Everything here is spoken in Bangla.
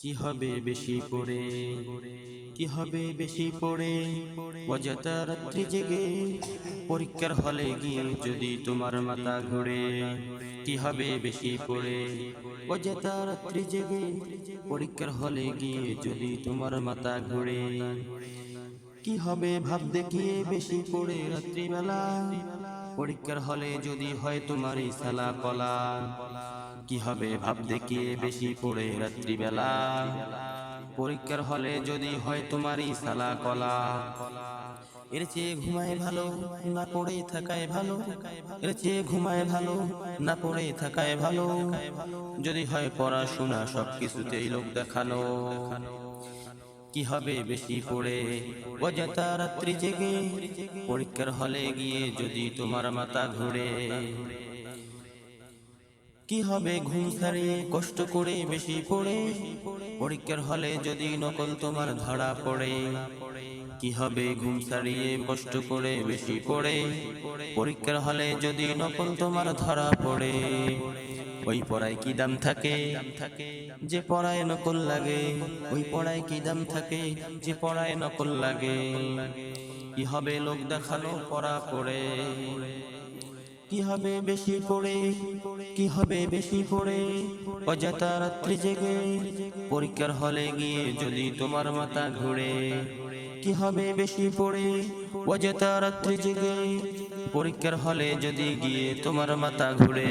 কি হবে বেশি পড়ে? কি হবে বেশি পড়ে? অযথা রাত্রি জেগে পরীক্ষার হলে গিয়ে যদি তোমার মাথা ঘুরে, কি হবে বেশি পড়ে? অযথা রাত্রি জেগে পরীক্ষার হলে গিয়ে যদি তোমার মাথা ঘুরে, কি হবে ভাব দেখিয়ে বেশি পড়ে রাত্রিবেলা? পরীক্ষার হলে যদি হয় তোমার এই সালা কলা কি হবে? ভাব দেখিয়ে বেশি পড়ে রাত্রিবেলা। পরীক্ষার হলে যদি হয় তোমারই সালা কলা। এর চেয়ে ঘুমায় ভালো, না পড়ে থাকায় ভালো। এর চেয়ে ঘুমায় ভালো, না পড়ে থাকায় ভালো। যদি হয় পড়াশোনা সব কিছুতেই লোক দেখানো কি হবে বেশি পড়ে? অযথা রাত্রি জেগে। পরীক্ষার হলে গিয়ে যদি তোমার মাথা ঘুরে। কি হবে? ঘুম ছাড়িয়ে কষ্ট করে বেশি পড়ে। পরীক্ষার হলে যদি নকল তোমার ধরা পড়ে, কি হবে? ঘুম সারিয়ে কষ্ট করে বেশি পড়ে। পরীক্ষার হলে যদি নকল তোমার ধরা পড়ে, ওই পড়ায় কি দাম থাকে? যে পড়ায় নকল লাগে, ওই পড়ায় কি দাম থাকে? যে পড়ায় নকল লাগে, কি হবে? লোক দেখানো পড়া পড়ে। কি হবে বেশি পড়ে? কি হবে বেশি পড়ে? অযথা রাত্রি জেগে পরীক্ষার হলে গিয়ে যদি তোমার মাথা ঘুরে। কি হবে বেশি পড়ে? অযথা রাত্রি জেগে পরীক্ষার হলে যদি গিয়ে তোমার মাথা ঘুরে।